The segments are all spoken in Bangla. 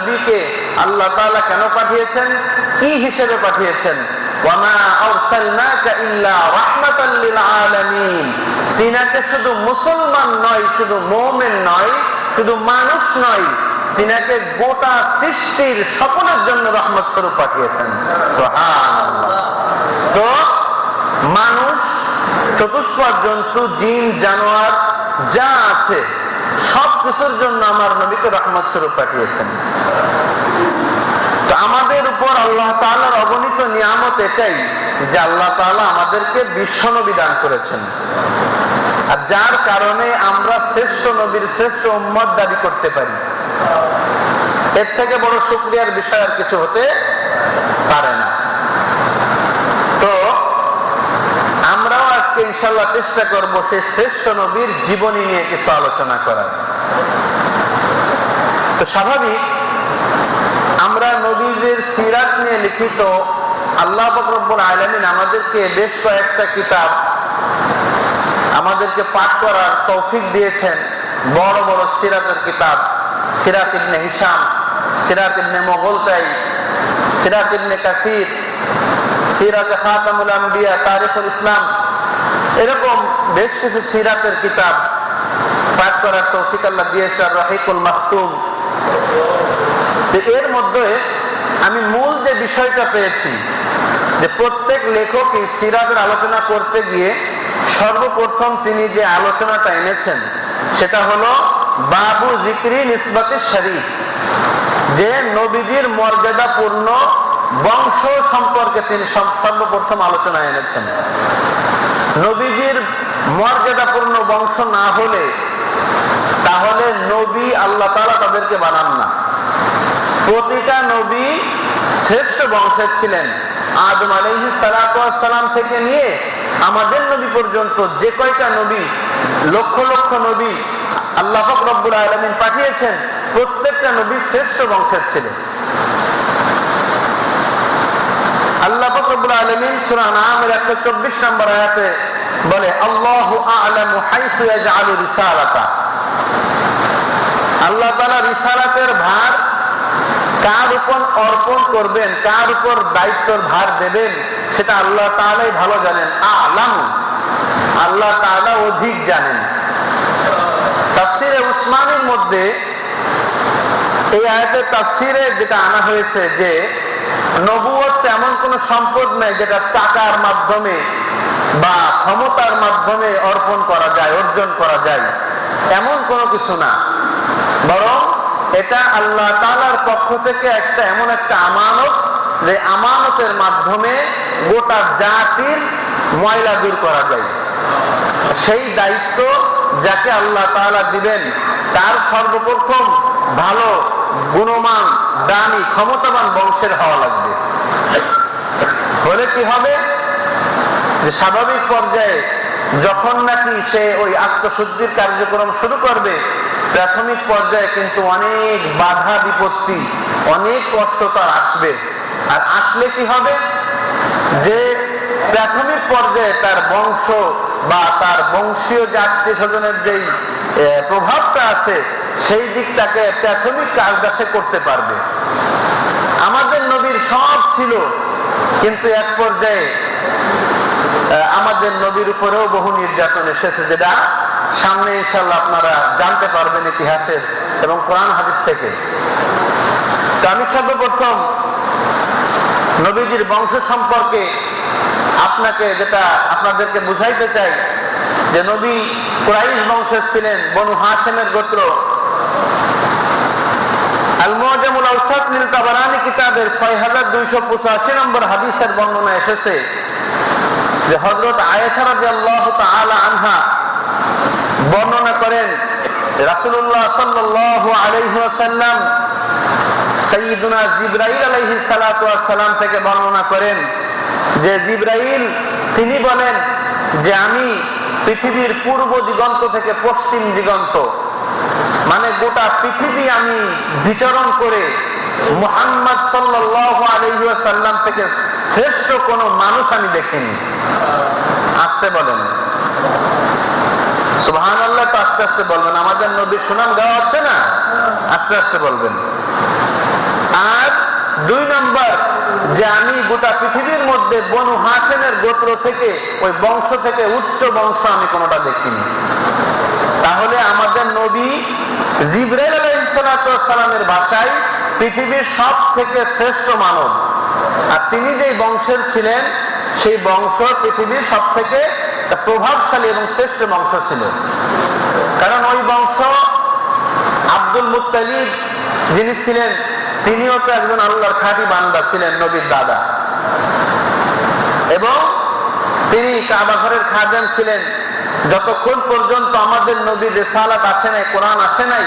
নবীকে আল্লাহ তাআলা কেন পাঠিয়েছেন? কি হিসেবে পাঠিয়েছেন? তিনাকে শুধু মুসলমান নয়, শুধু নয়, শুধু মানুষ নয়, তিনাকে গোটা সৃষ্টির সকলের জন্য রহমত স্বরূপ পাঠিয়েছেন। তো, মানুষ চতুষ্পদ জন্তু জিন, জানোয়ার, যা আছে সব কিছুর জন্য আমার নবীকে রহমত স্বরূপ পাঠিয়েছেন। আমাদের উপর আল্লাহ তাআলার অগণিত নিয়ামত এটাই যে আল্লাহ তাআলা আমাদেরকে বিশ্ব নবী দান করেছেন। আর যার কারণে আমরা শ্রেষ্ঠ নবীর শ্রেষ্ঠ উম্মত দাবি করতে পারি। এর থেকে বড় শুক্রিয়ার বিষয় আর কিছু হতে পারে না। তো আমরাও আজকে ইনশাল্লাহ চেষ্টা করব সেই শ্রেষ্ঠ নবীর জীবনী নিয়ে কিছু আলোচনা করার। তো স্বাভাবিক আমরা নবীদের সিরাত নিয়ে লিখিত আল্লাহ ফকরব্বুল আলমিন আমাদেরকে বেশ কয়েকটা কিতাব আমাদেরকে পাঠ করার তৌফিক দিয়েছেন। বড় বড় সিরাতের কিতাব। সিরাত ইবনে হিসাম সিরাত ইবনে মোগলতাই সিরাত ইবনে কাসির, সিরাত খাতামুল আম্বিয়া, তারিখুল ইসলাম। এরকম বেশ কিছু সিরাতের কিতাব পাঠ করার তৌফিক আল্লাহ দিয়েছে। রহিকুল মাহতুম এর মধ্যে আমি মূল যে বিষয়টা পেয়েছি, যে প্রত্যেক লেখকই সিরাতের আলোচনা করতে গিয়ে সর্বপ্রথম তিনি যে আলোচনাটা এনেছেন, সেটা হলো বাবু জিক্রি নিসবাতে শরীফ, যে নবীজির মর্যাদাপূর্ণ বংশ সম্পর্কে তিনি সর্বপ্রথম আলোচনা এনেছেন। নবীজির মর্যাদাপূর্ণ বংশ না হলে তাহলে আল্লাহ তাআলা তাদেরকে বানান না। প্রতিটা নবী শ্রেষ্ঠ বংশের ছিলেন। আদম আলাইহিস সালাম থেকে নিয়ে আমাদের নবী পর্যন্ত যে কয়টা নবী, লক্ষ লক্ষ নবী আল্লাহ রব্বুল আলামিন পাঠিয়েছেন, প্রত্যেকটা নবী শ্রেষ্ঠ বংশের ছিলেন। আল্লাহ পাক রব্বুল আলামিন সূরা নামের 124 নম্বর আয়াতে বলে, আল্লাহু আ'লামু হাইসু রিসালাতা। আল্লাহ তাআলা রিসালাতের ভার কার উপর অর্পণ করবেন, কার উপর দায়িত্বর ভার দেবেন, সেটা আল্লাহ তালাই ভালো জানেন। আলাম। আল্লাহ তাআলা অধিক জানেন। তাফসিরে উসমানের মধ্যে এই আয়াতের তাফসিরে যেটা আনা হয়েছে যে নবুয়ত এমন কোন সম্পদ নেই যেটা টাকার মাধ্যমে বা ক্ষমতার মাধ্যমে অর্পণ করা যায়, অর্জন করা যায়। এমন কোনো কিছু না। বরং এটা আল্লাহ তালার পক্ষ থেকে একটা এমন একটা আমানত যে আমানতের মাধ্যমে গোটা জাতির ময়লা দূর করা যায়। সেই দায়িত্ব যাকে আল্লাহ তালা দিবেন, তার সর্বপ্রথম ভালো, গুণমান, দামি, ক্ষমতাবান বংশের হওয়া লাগবে। হলে কি হবে? যে স্বাভাবিক পর্যায়ে যখন নাকি সে ওই আত্মশুদ্ধির কার্যক্রম শুরু করবে প্রাথমিক পর্যায়ে কিন্তু অনেক বাধা বিপত্তি, অনেক কষ্ট তার আসবে। আর আসলে কি হবে? যে প্রাথমিক পর্যায়ে তার বংশ বা তার বংশীয় যে আত্মীয় স্বজনের যেই প্রভাবটা আছে, সেই দিকটাকে প্রাথমিক কাজটা করতে পারবে। আমাদের নবীর সব ছিল, কিন্তু এক পর্যায়ে আমাদের নবীর উপরেও বহু নির্যাতন এসেছে, যেটা সামনে ইনশাল্লাহ আপনারা জানতে পারবেন ইতিহাসের এবং কোরআন হাদিস থেকে। আমি সর্বপ্রথম নবীজির বংশ সম্পর্কে আপনাকে যেটা, আপনাদেরকে বুঝাইতে চাই যে নবী কুরাইশ বংশের ছিলেন বনু হাসেমের গোত্র। আল মুআজামুল আওসাত লিল তাবারানি কিতাবের 6285 নম্বর হাদিসের বর্ণনা এসেছে যে রাদিয়াল্লাহু তাআলা আনহা বর্ণনা করেন থেকে বর্ণনা করেন যে তিনি বলেন যে আমি পৃথিবীর পূর্ব থেকে পশ্চিম দিগন্ত মানে গোটা পৃথিবী আমি বিচরণ করে মুহাম্মদ ওয়াসাল্লাম থেকে শ্রেষ্ঠ কোন মানুষ আমি দেখিনি। আসতে বলেন। সুবহান আল্লাহ তো আস্তে আস্তে বলবেন, আমাদের নবীর সুনাম দেওয়া হচ্ছে না? আস্তে আস্তে বলবেন। দুই নম্বর, যে আমি গোটা পৃথিবীর মধ্যে বনু হাসেনের গোত্র থেকে, ওই বংশ থেকে উচ্চ বংশ আমি কোনোটা দেখিনি। তাহলে আমাদের নবী জিব্রাইল ভাষায় পৃথিবীর সব থেকে শ্রেষ্ঠ মানব। আর তিনি যে বংশের ছিলেন, সেই বংশ পৃথিবীর সব থেকে প্রভাবশালী এবং শ্রেষ্ঠ বংশ ছিল। কারণ ওই বংশ আব্দুল মুতালিব যিনি ছিলেন, তিনিও তো একজন আল্লাহর খাঁটি বান্দা ছিলেন, নবীর দাদা। এবং তিনি কাবাঘরের খাজান ছিলেন। যতক্ষণ পর্যন্ত আমাদের নবীর রেসালাত আসে নাই, কোরআন আসে নাই,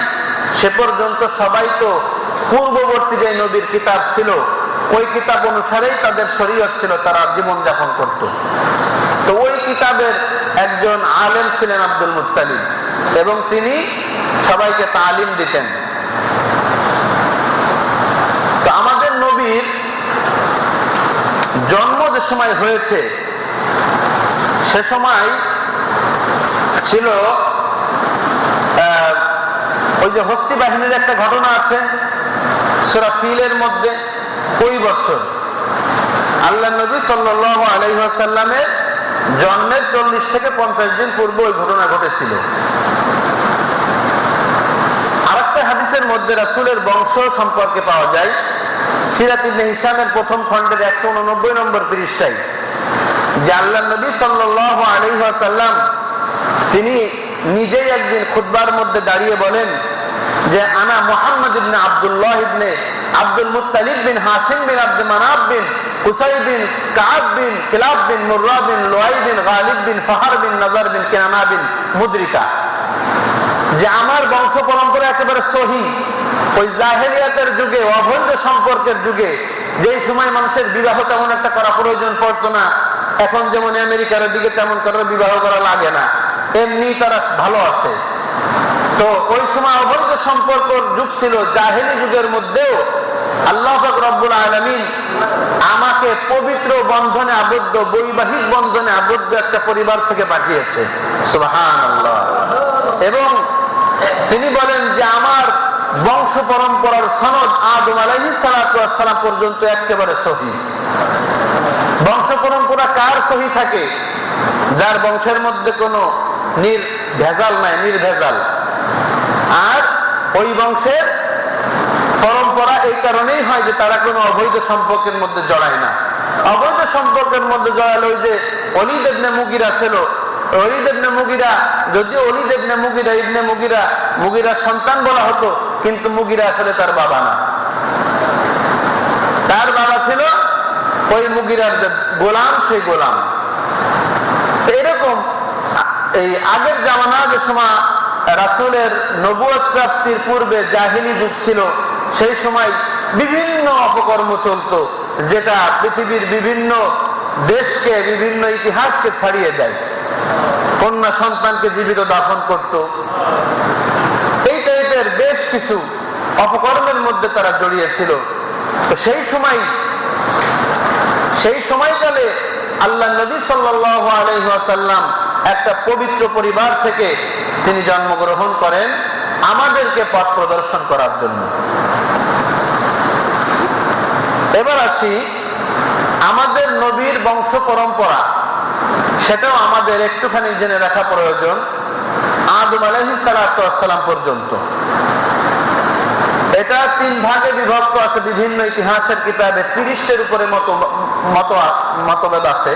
সে পর্যন্ত সবাই তো পূর্ববর্তী যে নবীর কিতাব ছিল, ওই কিতাব অনুসারেই তাদের শরীয়ত ছিল, তারা জীবন যাপন করত। তো একজন আলেম ছিলেন আব্দুল মুতালিম এবং তিনি সবাইকে তালিম দিতেন। তো আমাদের নবীর জন্ম যে সময় হয়েছে, সে সময় ছিল ওই যে হস্তি বাহিনীর একটা ঘটনা আছে, সেরা ফিলের মধ্যে, ওই বছর। আল্লাহ নবী সাল্লাহ আলহাসাল্লামের জন্মের চল্লিশ থেকে পঞ্চাশ দিন পূর্বে ওই ঘটনা ঘটেছিল। আরেকটা হাদিসের মধ্যে রাসূলের বংশ সম্পর্কে পাওয়া যায়। প্রথম খণ্ডের একশো উননব্বই নম্বর পৃষ্ঠায় নবী তিনি নিজেই একদিন খুতবার মধ্যে দাঁড়িয়ে বলেন যে, আনা মুহাম্মদ ইবনে আব্দুল্লাহ ইবনে আব্দুল মুত্তালিব বিন হাসিম বিন আব্দুল মানাব বিন কেনানা মুদ্রিকা। যে আমার বংশ পরম্পরা একেবারে ওই যুগে অবৈধ সম্পর্কের যুগে, যেই সময় মানুষের বিবাহ তেমন একটা করা প্রয়োজন পড়তো না, এখন যেমন আমেরিকার দিকে তেমন কারও বিবাহ করা লাগে না, এমনি তারা ভালো আছে। তো ওই সময় অবৈধ সম্পর্কর যুগ ছিল, জাহেলি যুগের মধ্যেও আল্লাহ রব্বুল আমাকে পবিত্র বন্ধনে আবদ্ধ, বৈবাহিক বন্ধনে আবদ্ধ একটা পরিবার থেকে পাঠিয়েছে। এবং তিনি বলেন যে আমার বংশ পরম্পরার সনদ আদম আলাইহি সালাম পর্যন্ত একেবারে সহি। বংশ পরম্পরা কার সহি থাকে? যার বংশের মধ্যে কোনো নির ভেজাল নাই, নির্ভেজাল। আর ওই বংশের পরম্পরা এই কারণেই হয় যে তারা কোনো অবৈধ সম্পর্কের মধ্যে জড়ায় না। অবৈধ সম্পর্কের মধ্যে জড়ালো ওই যে অলিদ ইবনে মুগিরা ছিল। অলিদ ইবনে মুগিরা, যদিও অলিদ ইবনে মুগিরা ইবনে মুগিরা, মুগিরার সন্তান বলা হতো, কিন্তু মুগিরা আসলে তার বাবা না। তার বাবা ছিল ওই মুগিরার গোলাম, সেই গোলাম। এরকম এই আগের জামানা যে সময় রাসুলের নবুয়ত প্রাপ্তির পূর্বে জাহিলি যুগ ছিল সেই সময় বিভিন্ন অপকর্ম চলতো, যেটা পৃথিবীর বিভিন্ন দেশকে, বিভিন্ন ইতিহাসকে ছাড়িয়ে দেয়। কন্যা সন্তানকে জীবিত দাফন করত। এই টাইপের বেশ কিছু অপকর্মের মধ্যে তারা জড়িয়েছিল তো সেই সময়, সেই সময়কালে আল্লাহ নবী সাল্লাহ আলহাসাল্লাম একটা পবিত্র পরিবার থেকে তিনি জন্মগ্রহণ করেন আমাদেরকে পথ প্রদর্শন করার জন্য। এবার আসি আমাদের নবীর বংশ পরম্পরা। সেটাও আমাদের একটুখানি জেনে রাখা প্রয়োজন, আদম আলহি সালাম পর্যন্ত। এটা তিন ভাগে বিভক্ত আছে, বিভিন্ন ইতিহাসের কিতাবে তিরিশটের উপরে মত মত, মতভেদ আছে।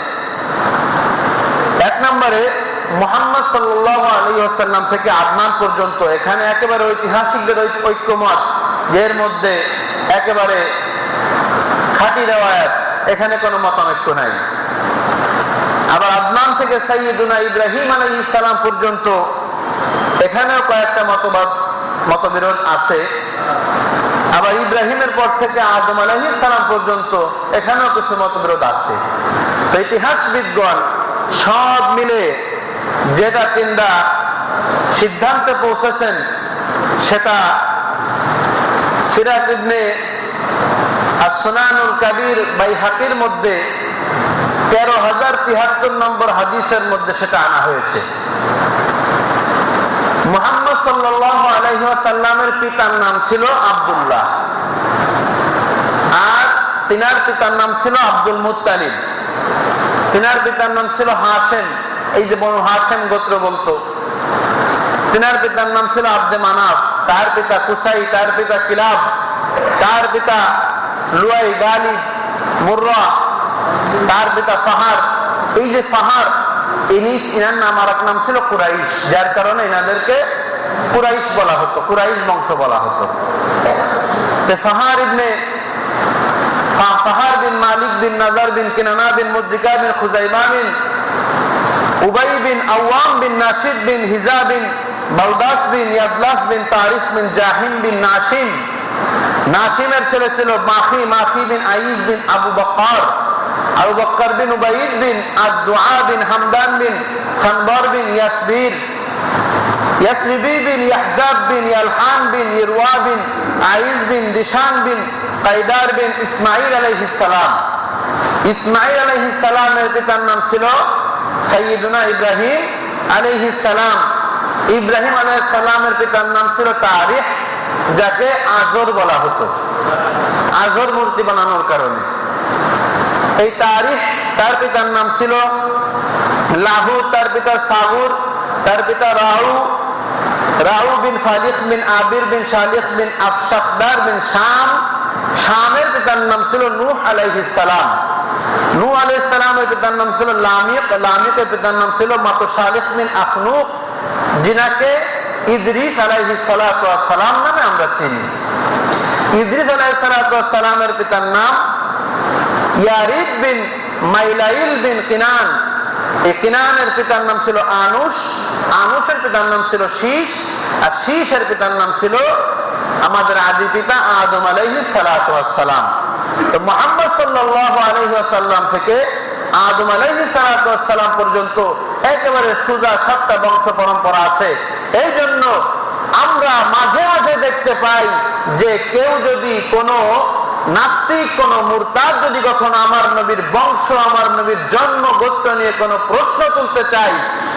এক নম্বরে মোহাম্মদ সাল্লাহ আলী আসাল্লাম থেকে আদনান পর্যন্ত, এখানে একেবারে ঐতিহাসিকদের ঐক্যমত, এর মধ্যে একেবারে খাঁটি রেওয়ায়াত, এখানে কোনো মতানৈক্য নাই। আবার আদনান থেকে সাইয়দুনা ইব্রাহিম আলী ইসালাম পর্যন্ত এখানেও কয়েকটা মতবাদ, মতবিরোধ আছে। আবার ইব্রাহিমের পর থেকে আদম আলাহি সালাম পর্যন্ত এখানেও কিছু মতবিরোধ আছে। তো ইতিহাসবিদগণ সব মিলে যেটা তিনটা সিদ্ধান্তে পৌঁছেছেন, সেটা সিরাজ ইবনে সোনানুল কাবির বাই হাতির মধ্যে তেরো হাজার তিহাত্তর নম্বর হাদিসের মধ্যে সেটা আনা হয়েছে। মোহাম্মদ সাল্লাহ আলহাসাল্লামের পিতার নাম ছিল আবদুল্লাহ। আর তিনার পিতার নাম ছিল আব্দুল মুত্তালিব। তিনার পিতার নাম ছিল হাসেম এই যে বনু হাসেম গোত্র বলতো। তিনার পিতার নাম ছিল আব্দে মানাব। তার পিতা কুসাই, তার পিতা কিলাব, তার পিতা লুয়াই গালি মুর্রা, তার পিতা ফাহার। এই যে ফাহার, ইনিস, ইনার নাম আর নাম ছিল কুরাইশ, যার কারণে ইনাদেরকে কুরাইশ বলা হতো, কুরাইশ বংশ বলা হতো। ফাহার ইবনে ফাহার বিন মালিক বিন নাজার বিন কিনানা বিন মুদ্রিকা বিন খুজাইমা বিন উবাই বিন আওয়াম বিন নাসিদ বিন হিজা বিন বালদাস বিন ইয়াদলাস বিন তারিফ বিন জাহিম বিন নাসিম নাসিমের ছেলে ছিল মাখি মাখি বিন আইস বিন আবু বকর আবু বকর বিন উবাইদ বিন আদুআ বিন হামদান বিন সানবর বিন ইয়াসবির, ইয়াসরিবি বিন ইয়াহজাব বিন ইয়ালহান বিন ইরওয়া বিন আইস বিন দিশান বিন কাইদার বিন ইসমাইল আলাইহিস সালাম। ইসমাইল আলাইহিস সালামের পিতার নাম ছিল সৈয়দুনা ইব্রাহিম আলাইহিস সালাম। ইব্রাহিম আলাইহিস সালামের পিতার নাম ছিল তারিখ যাকে আজর বলা হতো। আজর মূর্তি বানানোর কারণে। এই তারিখ, তার পিতার নাম ছিল লাহু, তার পিতা সাহুর তার পিতা রাহু। রাহু বিন ফালিক বিন আবির বিন শালিক বিন আফসাকদার বিন শাম। শামের পিতার নাম ছিল নূহ আলাইহিস সালাম। নূহ আলাইহিস সালামের পিতার নাম ছিল লামিক, লামিকের পিতার নাম ছিল মাতো শালিক বিন আখনুক। যিনাকে ইদ্রিস আলাইহিস সালাতু নামে আমরা চিনি। ইদ্রিস আলাইহিস সালাতু ওয়াস সালামের পিতার নাম ইয়ারিদ বিন মাইলাইল বিন কিনান। কিনানের পিতার নাম ছিল আনুস আনুসের পিতার নাম ছিল শীষ। আর শীষের পিতার নাম ছিল আমাদের আদি পিতা আদম আলাইহি সালাম। তো মোহাম্মদ সাল্লাল্লাহু আলাইহি ওয়াসাল্লাম থেকে আদম আলাইহি সালাম পর্যন্ত একেবারে সুজা সাতটা বংশ পরম্পরা আছে এই জন্য আমরা মাঝে মাঝে দেখতে পাই যে কেউ যদি কোনো নাস্তিক, কোন মুরতাদ যদি কখনো আমার নবীর বংশ, আমার নবীর জন্ম, গোত্র নিয়ে কোনো প্রশ্ন তুলতে চাই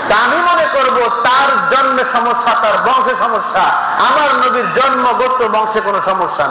তা আমি মনে করব তার জন্মে সমস্যা, তার বংশে সমস্যা আমার নবীর জন্ম, গোত্র, বংশে কোনো সমস্যা।